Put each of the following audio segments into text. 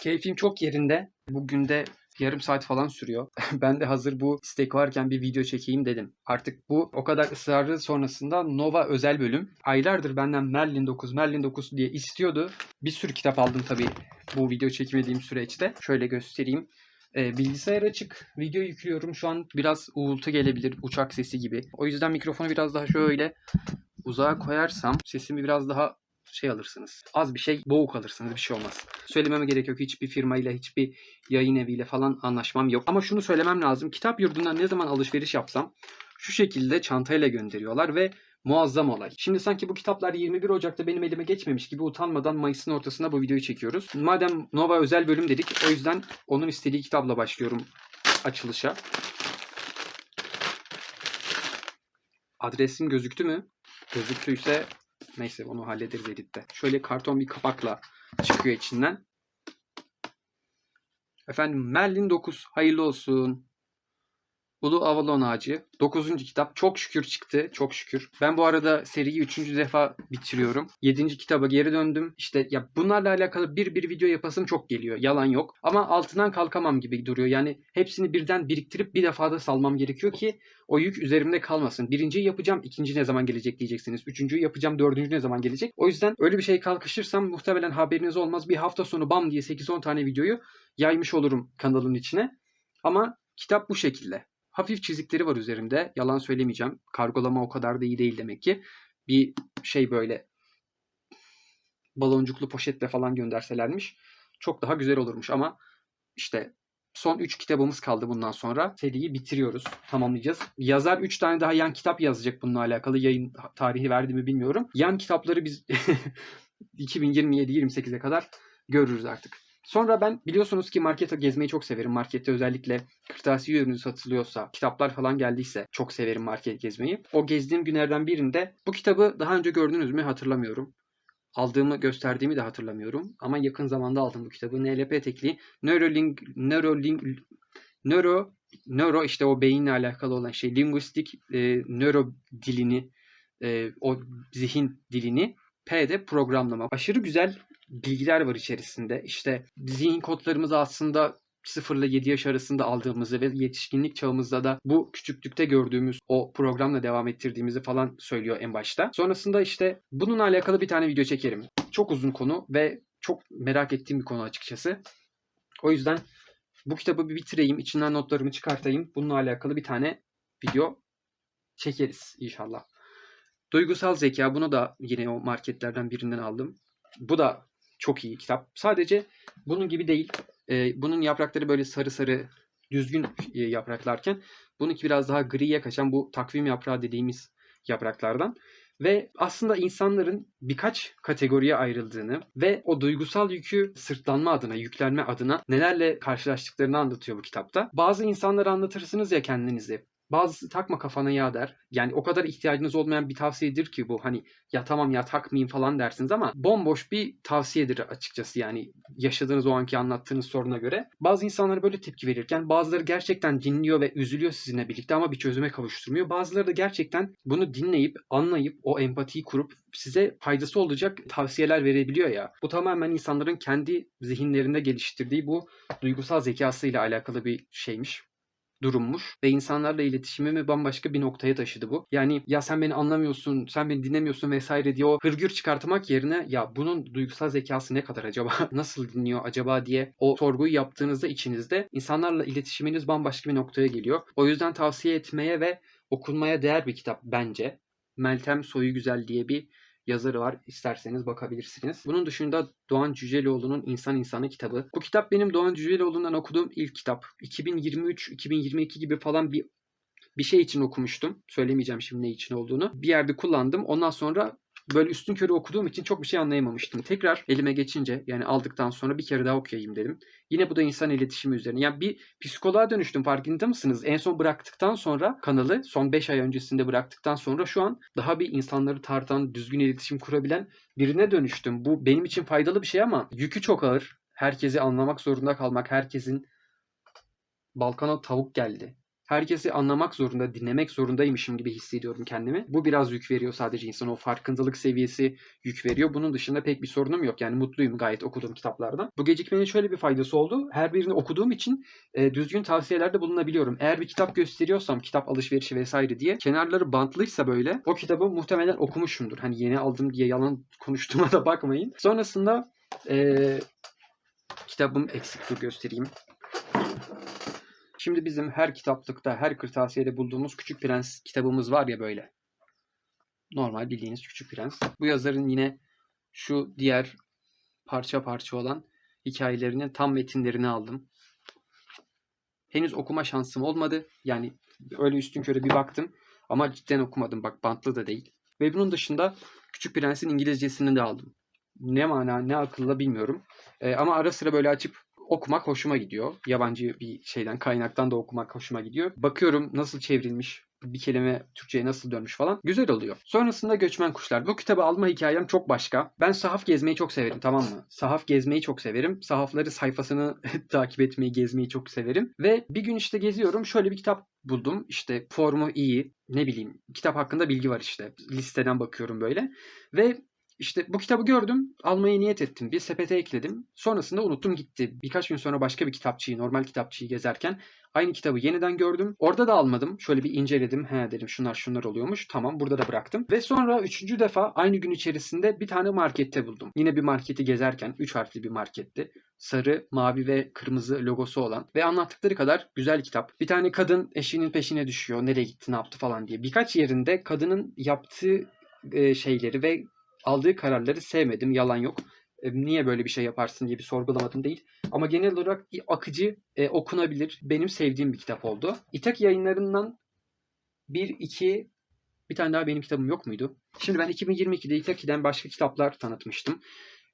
Keyfim çok yerinde. Bugün de yarım saat falan sürüyor. ben de hazır bu istek varken bir video çekeyim dedim. Artık bu o kadar ısrarı sonrasında Nova özel bölüm. Aylardır benden Merlin 9, Merlin 9 diye istiyordu. Bir sürü kitap aldım tabii bu video çekmediğim süreçte. Şöyle göstereyim. Ee, bilgisayar açık. Video yüklüyorum. Şu an biraz uğultu gelebilir. Uçak sesi gibi. O yüzden mikrofonu biraz daha şöyle uzağa koyarsam sesimi biraz daha şey alırsınız. Az bir şey boğuk alırsınız bir şey olmaz. Söylememe gerek yok. Hiçbir firmayla hiçbir yayın eviyle falan anlaşmam yok. Ama şunu söylemem lazım. Kitap yurdundan ne zaman alışveriş yapsam şu şekilde çantayla gönderiyorlar ve muazzam olay. Şimdi sanki bu kitaplar 21 Ocak'ta benim elime geçmemiş gibi utanmadan Mayıs'ın ortasında bu videoyu çekiyoruz. Madem Nova özel bölüm dedik o yüzden onun istediği kitapla başlıyorum açılışa. Adresim gözüktü mü? Gözüktüyse neyse onu hallederiz editte. Şöyle karton bir kapakla çıkıyor içinden. Efendim Merlin 9 hayırlı olsun. Ulu Avalon Ağacı 9. kitap çok şükür çıktı çok şükür. Ben bu arada seriyi 3. defa bitiriyorum. 7. kitaba geri döndüm. İşte ya bunlarla alakalı bir bir video yapasım çok geliyor. Yalan yok. Ama altından kalkamam gibi duruyor. Yani hepsini birden biriktirip bir defada salmam gerekiyor ki o yük üzerimde kalmasın. Birinciyi yapacağım, ikinci ne zaman gelecek diyeceksiniz. Üçüncüyü yapacağım, dördüncü ne zaman gelecek. O yüzden öyle bir şey kalkışırsam muhtemelen haberiniz olmaz. Bir hafta sonu bam diye 8-10 tane videoyu yaymış olurum kanalın içine. Ama kitap bu şekilde. Hafif çizikleri var üzerimde. Yalan söylemeyeceğim. Kargolama o kadar da iyi değil demek ki. Bir şey böyle baloncuklu poşetle falan gönderselermiş çok daha güzel olurmuş ama işte son 3 kitabımız kaldı bundan sonra. Seriyi bitiriyoruz. Tamamlayacağız. Yazar 3 tane daha yan kitap yazacak bununla alakalı. Yayın tarihi verdi mi bilmiyorum. Yan kitapları biz 2027-28'e kadar görürüz artık. Sonra ben biliyorsunuz ki markete gezmeyi çok severim. Markette özellikle kırtasiye ürünü satılıyorsa, kitaplar falan geldiyse çok severim market gezmeyi. O gezdiğim günlerden birinde bu kitabı daha önce gördünüz mü hatırlamıyorum. Aldığımı gösterdiğimi de hatırlamıyorum. Ama yakın zamanda aldım bu kitabı. NLP tekli Neurolink, Neurolink, Neuro, Neuro işte o beyinle alakalı olan şey. Linguistik e, nöro dilini, e, o zihin dilini P'de programlama. Aşırı güzel bilgiler var içerisinde. İşte zihin kodlarımız aslında 0 ile 7 yaş arasında aldığımızı ve yetişkinlik çağımızda da bu küçüklükte gördüğümüz o programla devam ettirdiğimizi falan söylüyor en başta. Sonrasında işte bununla alakalı bir tane video çekerim. Çok uzun konu ve çok merak ettiğim bir konu açıkçası. O yüzden bu kitabı bir bitireyim, içinden notlarımı çıkartayım. Bununla alakalı bir tane video çekeriz inşallah. Duygusal zeka bunu da yine o marketlerden birinden aldım. Bu da çok iyi kitap. Sadece bunun gibi değil. E, bunun yaprakları böyle sarı sarı düzgün e, yapraklarken bununki biraz daha griye kaçan bu takvim yaprağı dediğimiz yapraklardan. Ve aslında insanların birkaç kategoriye ayrıldığını ve o duygusal yükü sırtlanma adına, yüklenme adına nelerle karşılaştıklarını anlatıyor bu kitapta. Bazı insanları anlatırsınız ya kendinizi. Bazısı takma kafana ya der. Yani o kadar ihtiyacınız olmayan bir tavsiyedir ki bu. Hani ya tamam ya takmayayım falan dersiniz ama bomboş bir tavsiyedir açıkçası yani yaşadığınız o anki anlattığınız soruna göre. Bazı insanlar böyle tepki verirken bazıları gerçekten dinliyor ve üzülüyor sizinle birlikte ama bir çözüme kavuşturmuyor. Bazıları da gerçekten bunu dinleyip anlayıp o empatiyi kurup size faydası olacak tavsiyeler verebiliyor ya. Bu tamamen insanların kendi zihinlerinde geliştirdiği bu duygusal zekasıyla alakalı bir şeymiş durummuş ve insanlarla iletişimimi bambaşka bir noktaya taşıdı bu. Yani ya sen beni anlamıyorsun, sen beni dinlemiyorsun vesaire diye o hırgür çıkartmak yerine ya bunun duygusal zekası ne kadar acaba, nasıl dinliyor acaba diye o sorguyu yaptığınızda içinizde insanlarla iletişiminiz bambaşka bir noktaya geliyor. O yüzden tavsiye etmeye ve okunmaya değer bir kitap bence. Meltem Soyu Güzel diye bir yazarı var. İsterseniz bakabilirsiniz. Bunun dışında Doğan Cüceloğlu'nun İnsan İnsanı kitabı. Bu kitap benim Doğan Cüceloğlu'ndan okuduğum ilk kitap. 2023-2022 gibi falan bir bir şey için okumuştum. Söylemeyeceğim şimdi ne için olduğunu. Bir yerde kullandım. Ondan sonra böyle üstün körü okuduğum için çok bir şey anlayamamıştım. Tekrar elime geçince yani aldıktan sonra bir kere daha okuyayım dedim. Yine bu da insan iletişimi üzerine. Yani bir psikoloğa dönüştüm farkında mısınız? En son bıraktıktan sonra kanalı son 5 ay öncesinde bıraktıktan sonra şu an daha bir insanları tartan, düzgün iletişim kurabilen birine dönüştüm. Bu benim için faydalı bir şey ama yükü çok ağır. Herkesi anlamak zorunda kalmak, herkesin Balkan'a tavuk geldi herkesi anlamak zorunda, dinlemek zorundaymışım gibi hissediyorum kendimi. Bu biraz yük veriyor sadece insana o farkındalık seviyesi yük veriyor. Bunun dışında pek bir sorunum yok. Yani mutluyum gayet okuduğum kitaplardan. Bu gecikmenin şöyle bir faydası oldu. Her birini okuduğum için e, düzgün tavsiyelerde bulunabiliyorum. Eğer bir kitap gösteriyorsam kitap alışverişi vesaire diye kenarları bantlıysa böyle o kitabı muhtemelen okumuşumdur. Hani yeni aldım diye yalan konuştuğuma da bakmayın. Sonrasında e, kitabım eksiktir göstereyim. Şimdi bizim her kitaplıkta, her kırtasiyede bulduğumuz Küçük Prens kitabımız var ya böyle. Normal bildiğiniz Küçük Prens. Bu yazarın yine şu diğer parça parça olan hikayelerinin tam metinlerini aldım. Henüz okuma şansım olmadı. Yani öyle üstün körü bir baktım. Ama cidden okumadım. Bak bantlı da değil. Ve bunun dışında Küçük Prens'in İngilizcesini de aldım. Ne mana ne akılla bilmiyorum. Ee, ama ara sıra böyle açıp okumak hoşuma gidiyor. Yabancı bir şeyden kaynaktan da okumak hoşuma gidiyor. Bakıyorum nasıl çevrilmiş, bir kelime Türkçe'ye nasıl dönmüş falan. Güzel oluyor. Sonrasında Göçmen Kuşlar. Bu kitabı alma hikayem çok başka. Ben sahaf gezmeyi çok severim tamam mı? Sahaf gezmeyi çok severim. Sahafları sayfasını takip etmeyi, gezmeyi çok severim. Ve bir gün işte geziyorum. Şöyle bir kitap buldum. İşte formu iyi. Ne bileyim. Kitap hakkında bilgi var işte. Listeden bakıyorum böyle. Ve işte bu kitabı gördüm. Almaya niyet ettim. Bir sepete ekledim. Sonrasında unuttum gitti. Birkaç gün sonra başka bir kitapçıyı, normal kitapçıyı gezerken aynı kitabı yeniden gördüm. Orada da almadım. Şöyle bir inceledim. He dedim şunlar şunlar oluyormuş. Tamam burada da bıraktım. Ve sonra üçüncü defa aynı gün içerisinde bir tane markette buldum. Yine bir marketi gezerken. Üç harfli bir marketti. Sarı, mavi ve kırmızı logosu olan ve anlattıkları kadar güzel kitap. Bir tane kadın eşinin peşine düşüyor. Nereye gitti, ne yaptı falan diye. Birkaç yerinde kadının yaptığı e, şeyleri ve aldığı kararları sevmedim. Yalan yok. E, niye böyle bir şey yaparsın diye bir sorgulamadım değil. Ama genel olarak akıcı, e, okunabilir, benim sevdiğim bir kitap oldu. İtak yayınlarından bir, iki, bir tane daha benim kitabım yok muydu? Şimdi ben 2022'de İtaki'den başka kitaplar tanıtmıştım.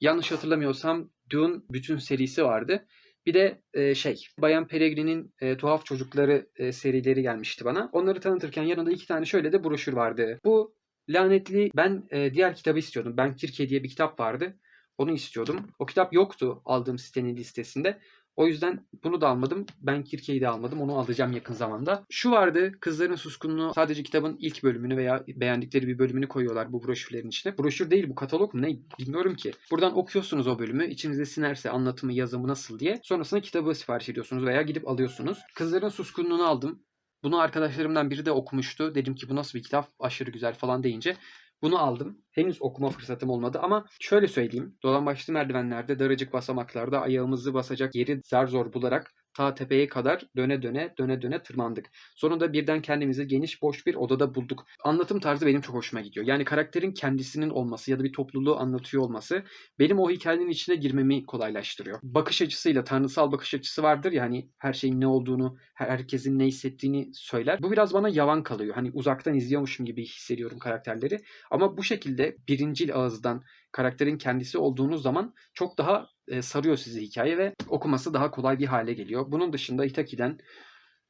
Yanlış hatırlamıyorsam Dune bütün serisi vardı. Bir de e, şey, Bayan Peregrine'in e, Tuhaf Çocukları e, serileri gelmişti bana. Onları tanıtırken yanında iki tane şöyle de broşür vardı. Bu lanetli ben e, diğer kitabı istiyordum. Ben Türkiye diye bir kitap vardı. Onu istiyordum. O kitap yoktu aldığım sitenin listesinde. O yüzden bunu da almadım. Ben Kirke'yi de almadım. Onu alacağım yakın zamanda. Şu vardı. Kızların Suskunluğu sadece kitabın ilk bölümünü veya beğendikleri bir bölümünü koyuyorlar bu broşürlerin içine. Broşür değil bu katalog mu ne bilmiyorum ki. Buradan okuyorsunuz o bölümü. İçinize sinerse anlatımı yazımı nasıl diye. Sonrasında kitabı sipariş ediyorsunuz veya gidip alıyorsunuz. Kızların Suskunluğunu aldım. Bunu arkadaşlarımdan biri de okumuştu. Dedim ki bu nasıl bir kitap? Aşırı güzel falan deyince bunu aldım. Henüz okuma fırsatım olmadı ama şöyle söyleyeyim. Dolambaçlı merdivenlerde, daracık basamaklarda ayağımızı basacak yeri zar zor bularak ta tepeye kadar döne döne döne döne tırmandık. Sonunda birden kendimizi geniş boş bir odada bulduk. Anlatım tarzı benim çok hoşuma gidiyor. Yani karakterin kendisinin olması ya da bir topluluğu anlatıyor olması benim o hikayenin içine girmemi kolaylaştırıyor. Bakış açısıyla tanrısal bakış açısı vardır ya hani her şeyin ne olduğunu, herkesin ne hissettiğini söyler. Bu biraz bana yavan kalıyor. Hani uzaktan izliyormuşum gibi hissediyorum karakterleri. Ama bu şekilde birincil ağızdan karakterin kendisi olduğunuz zaman çok daha e, sarıyor sizi hikaye ve okuması daha kolay bir hale geliyor. Bunun dışında Itaki'den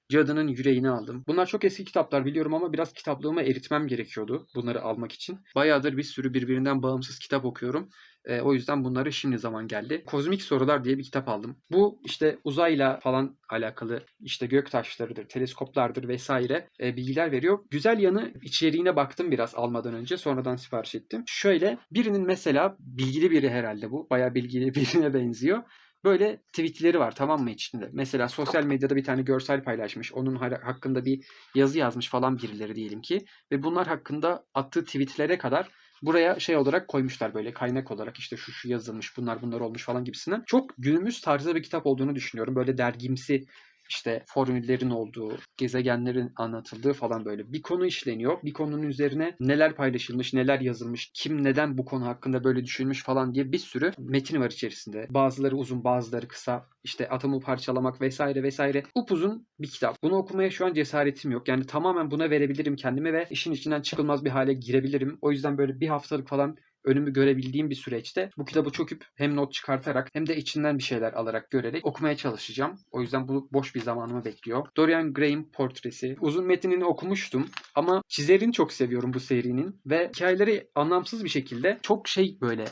Cadının Yüreğini aldım. Bunlar çok eski kitaplar biliyorum ama biraz kitaplığımı eritmem gerekiyordu bunları almak için. Bayağıdır bir sürü birbirinden bağımsız kitap okuyorum. E, o yüzden bunları şimdi zaman geldi. Kozmik Sorular diye bir kitap aldım. Bu işte uzayla falan alakalı işte gök taşlarıdır, teleskoplardır vesaire e, bilgiler veriyor. Güzel yanı içeriğine baktım biraz almadan önce. Sonradan sipariş ettim. Şöyle birinin mesela bilgili biri herhalde bu. Bayağı bilgili birine benziyor böyle tweetleri var tamam mı içinde? Mesela sosyal medyada bir tane görsel paylaşmış. Onun hakkında bir yazı yazmış falan birileri diyelim ki. Ve bunlar hakkında attığı tweetlere kadar buraya şey olarak koymuşlar böyle kaynak olarak işte şu şu yazılmış bunlar bunlar olmuş falan gibisinden. Çok günümüz tarzı bir kitap olduğunu düşünüyorum. Böyle dergimsi işte formüllerin olduğu, gezegenlerin anlatıldığı falan böyle bir konu işleniyor. Bir konunun üzerine neler paylaşılmış, neler yazılmış, kim neden bu konu hakkında böyle düşünmüş falan diye bir sürü metin var içerisinde. Bazıları uzun, bazıları kısa. İşte atomu parçalamak vesaire vesaire. Upuzun bir kitap. Bunu okumaya şu an cesaretim yok. Yani tamamen buna verebilirim kendime ve işin içinden çıkılmaz bir hale girebilirim. O yüzden böyle bir haftalık falan önümü görebildiğim bir süreçte bu kitabı çöküp hem not çıkartarak hem de içinden bir şeyler alarak görerek okumaya çalışacağım. O yüzden bu boş bir zamanımı bekliyor. Dorian Gray'in portresi. Uzun metnini okumuştum ama çizerini çok seviyorum bu serinin ve hikayeleri anlamsız bir şekilde çok şey böyle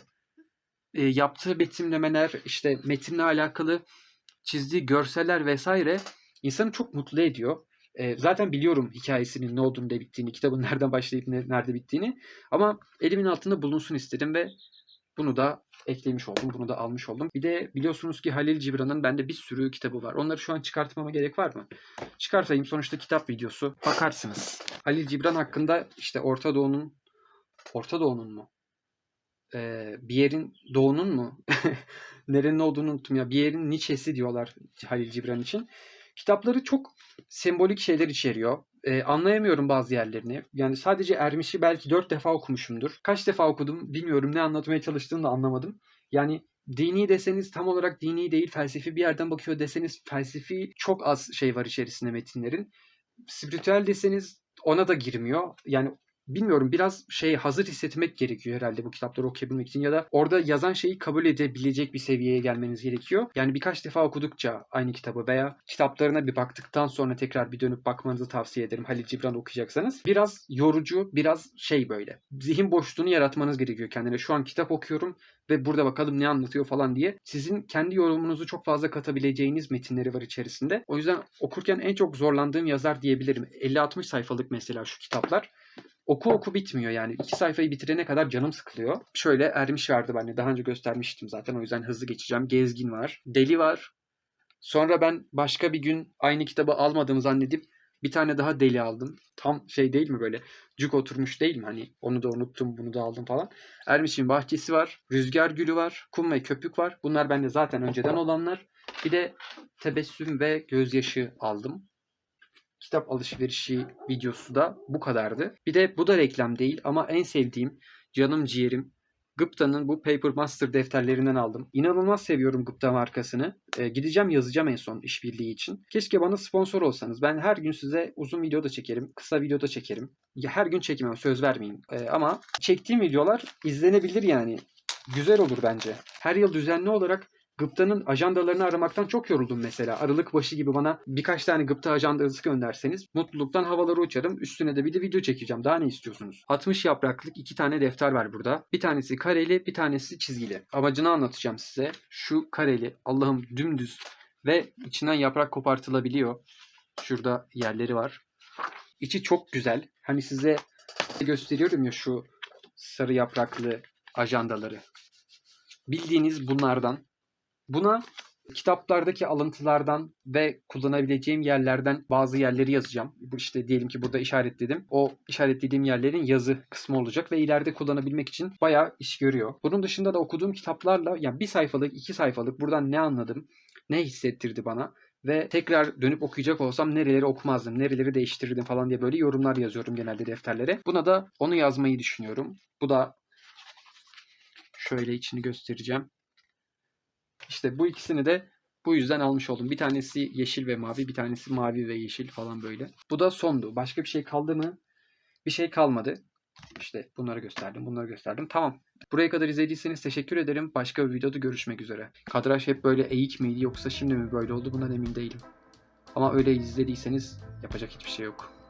e, yaptığı betimlemeler işte metinle alakalı çizdiği görseller vesaire insanı çok mutlu ediyor. E, zaten biliyorum hikayesinin ne olduğunu ne bittiğini, kitabın nereden başlayıp ne- nerede bittiğini. Ama elimin altında bulunsun istedim ve bunu da eklemiş oldum. Bunu da almış oldum. Bir de biliyorsunuz ki Halil Cibran'ın bende bir sürü kitabı var. Onları şu an çıkartmama gerek var mı? Çıkartayım. Sonuçta kitap videosu. Bakarsınız. Halil Cibran hakkında işte Orta Doğu'nun Orta Doğu'nun mu? Ee, bir yerin doğunun mu? Nerenin olduğunu unuttum ya. Bir yerin Nietzsche'si diyorlar Halil Cibran için. Kitapları çok sembolik şeyler içeriyor. Ee, anlayamıyorum bazı yerlerini. Yani sadece Ermiş'i belki dört defa okumuşumdur. Kaç defa okudum bilmiyorum. Ne anlatmaya çalıştığını da anlamadım. Yani dini deseniz tam olarak dini değil felsefi bir yerden bakıyor deseniz felsefi çok az şey var içerisinde metinlerin. Spiritüel deseniz ona da girmiyor. Yani bilmiyorum biraz şey hazır hissetmek gerekiyor herhalde bu kitapları okuyabilmek için ya da orada yazan şeyi kabul edebilecek bir seviyeye gelmeniz gerekiyor. Yani birkaç defa okudukça aynı kitabı veya kitaplarına bir baktıktan sonra tekrar bir dönüp bakmanızı tavsiye ederim Halil Cibran okuyacaksanız. Biraz yorucu, biraz şey böyle. Zihin boşluğunu yaratmanız gerekiyor kendine. Şu an kitap okuyorum ve burada bakalım ne anlatıyor falan diye. Sizin kendi yorumunuzu çok fazla katabileceğiniz metinleri var içerisinde. O yüzden okurken en çok zorlandığım yazar diyebilirim. 50-60 sayfalık mesela şu kitaplar oku oku bitmiyor yani. iki sayfayı bitirene kadar canım sıkılıyor. Şöyle Ermiş vardı bende. Daha önce göstermiştim zaten. O yüzden hızlı geçeceğim. Gezgin var. Deli var. Sonra ben başka bir gün aynı kitabı almadığımı zannedip bir tane daha deli aldım. Tam şey değil mi böyle? Cuk oturmuş değil mi? Hani onu da unuttum, bunu da aldım falan. Ermiş'in bahçesi var. Rüzgar gülü var. Kum ve köpük var. Bunlar bende zaten önceden olanlar. Bir de tebessüm ve gözyaşı aldım kitap alışverişi videosu da bu kadardı. Bir de bu da reklam değil ama en sevdiğim canım ciğerim Gıpta'nın bu Paper Master defterlerinden aldım. İnanılmaz seviyorum Gıpta markasını. Ee, gideceğim yazacağım en son işbirliği için. Keşke bana sponsor olsanız. Ben her gün size uzun video da çekerim. Kısa video da çekerim. Ya her gün çekmem söz vermeyeyim. Ee, ama çektiğim videolar izlenebilir yani. Güzel olur bence. Her yıl düzenli olarak Gıpta'nın ajandalarını aramaktan çok yoruldum mesela. Aralık başı gibi bana birkaç tane Gıpta ajandası gönderseniz mutluluktan havalara uçarım. Üstüne de bir de video çekeceğim. Daha ne istiyorsunuz? 60 yapraklık iki tane defter var burada. Bir tanesi kareli, bir tanesi çizgili. Amacını anlatacağım size. Şu kareli, Allah'ım dümdüz ve içinden yaprak kopartılabiliyor. Şurada yerleri var. İçi çok güzel. Hani size gösteriyorum ya şu sarı yapraklı ajandaları. Bildiğiniz bunlardan Buna kitaplardaki alıntılardan ve kullanabileceğim yerlerden bazı yerleri yazacağım. Bu işte diyelim ki burada işaretledim. O işaretlediğim yerlerin yazı kısmı olacak ve ileride kullanabilmek için bayağı iş görüyor. Bunun dışında da okuduğum kitaplarla yani bir sayfalık, iki sayfalık buradan ne anladım, ne hissettirdi bana ve tekrar dönüp okuyacak olsam nereleri okumazdım, nereleri değiştirirdim falan diye böyle yorumlar yazıyorum genelde defterlere. Buna da onu yazmayı düşünüyorum. Bu da şöyle içini göstereceğim. İşte bu ikisini de bu yüzden almış oldum. Bir tanesi yeşil ve mavi, bir tanesi mavi ve yeşil falan böyle. Bu da sondu. Başka bir şey kaldı mı? Bir şey kalmadı. İşte bunları gösterdim, bunları gösterdim. Tamam. Buraya kadar izlediyseniz teşekkür ederim. Başka bir videoda görüşmek üzere. Kadraj hep böyle eğik miydi yoksa şimdi mi böyle oldu bundan emin değilim. Ama öyle izlediyseniz yapacak hiçbir şey yok.